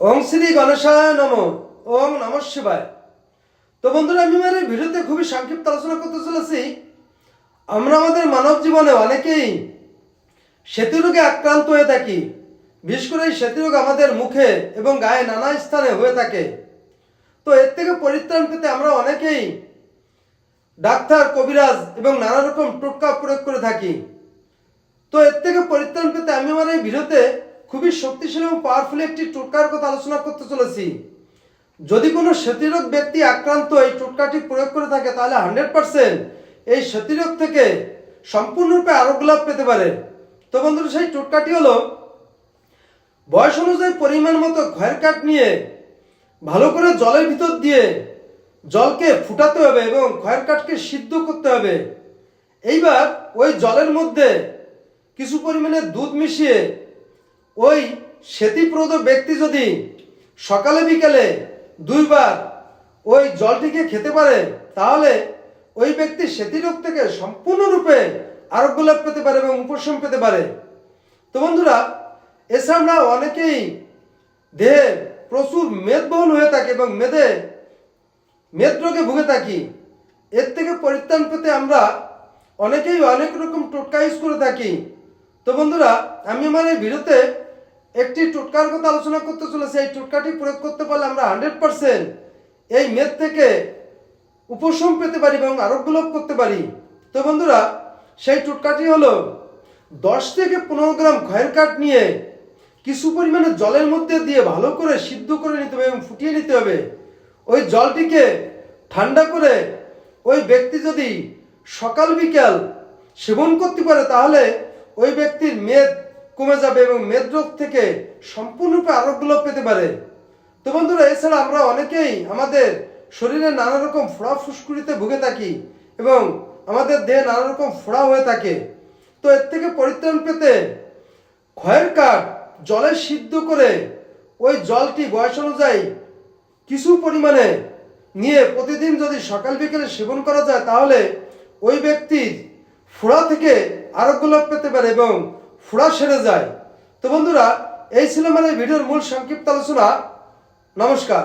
ওং শ্রী গণেশায় নম, ওং নম শিবায়। তো বন্ধুরা, আমি আমার এই ভিডিওতে খুবই সংক্ষিপ্ত আলোচনা করতে চলেছি। আমরা আমাদের মানব জীবনে অনেকেই রোগে আক্রান্ত হয়ে থাকি। বিশেষ করে এই রোগ আমাদের মুখে এবং গায়ে নানা স্থানে হয়ে থাকে। তো এর থেকে পরিত্রাণ পেতে আমরা অনেকেই ডাক্তার, কবিরাজ এবং নানা রকম টোটকা প্রয়োগ করে থাকি। তো এর থেকে পরিত্রাণ পেতে আমি আমার এই ভিডিওতে খুবই শক্তিশালী এবং পাওয়ারফুল একটি টোটকার কথা আলোচনা করতে চলেছি। যদি কোনো সেতিরোগ ব্যক্তি আক্রান্ত এই টোটকাটি প্রয়োগ করে থাকে, তাহলে হান্ড্রেড পার্সেন্ট এই সেতিরোগ থেকে সম্পূর্ণরূপে আরোগ্য লাভ পেতে পারে। তো বন্ধুরা, সেই টোটকাটি হলো, বয়স অনুযায়ী পরিমাণ মতো ঘয়ের কাঠ নিয়ে ভালো করে জলের ভিতর দিয়ে জলকে ফুটাতে হবে এবং খয়ের কাঠকে সিদ্ধ করতে হবে। এইবার ওই জলের মধ্যে কিছু পরিমাণে দুধ মিশিয়ে ওই সেতিপ্রদ ব্যক্তি যদি সকালে বিকেলে দুইবার ওই জলটিকে খেতে পারে, তাহলে ওই ব্যক্তি সেতিরোগ থেকে সম্পূর্ণরূপে আরোগ্য লাভ পেতে পারে এবং উপশম পেতে পারে। তো বন্ধুরা, এছাড়া অনেকেই দেহে প্রচুর মেদবহুল হয়ে থাকে এবং মেদে মেদ রোগে ভুগে থাকি। এর থেকে পরিত্রাণ পেতে আমরা অনেকেই অনেক রকম টোটকা ইউজ করে থাকি। তো বন্ধুরা, আমি আমার এই ভিডিওতে একটি টোটকার কথা আলোচনা করতে চলেছি, এই টোটকাটি প্রয়োগ করতে পারলে আমরা হান্ড্রেড পারসেন্ট এই মেদ থেকে উপশম পেতে পারি এবং আরোগ্য লাভ করতে পারি। তো বন্ধুরা, সেই টোটকাটি হলো দশ থেকে পনেরো গ্রাম খয়ের কাঠ নিয়ে কিছু পরিমাণে জলের মধ্যে দিয়ে ভালো করে সিদ্ধ করে নিতে হবে এবং ফুটিয়ে নিতে হবে। ওই জলটিকে ঠান্ডা করে ওই ব্যক্তি যদি সকাল বিকাল সেবন করতে পারে, তাহলে ওই ব্যক্তির মেদ কমে যাবে এবং মেদ রোগ থেকে সম্পূর্ণরূপে আরোগ্য লাভ পেতে পারে। তো বন্ধুরা, এছাড়া আমরা অনেকেই আমাদের শরীরে নানা রকম ফোড়া ফুসকুড়িতে ভুগে থাকি এবং আমাদের দেহে নানা রকম ফোড়া হয়ে থাকে। তো এর থেকে পরিত্রাণ পেতে ক্ষয়ের কাঠ জলে সিদ্ধ করে ওই জলটি বয়স অনুযায়ী কিছু পরিমাণে নিয়ে প্রতিদিন যদি সকাল বিকেলে সেবন করা যায়, তাহলে ওই ব্যক্তির ফোড়া থেকে আরোগ্য লাভ পেতে পারে এবং ফোড়া সেরে যায়। তো বন্ধুরা এই ছিল মানে ভিডিওর মূল সংক্ষিপ্ত আলোচনা। নমস্কার।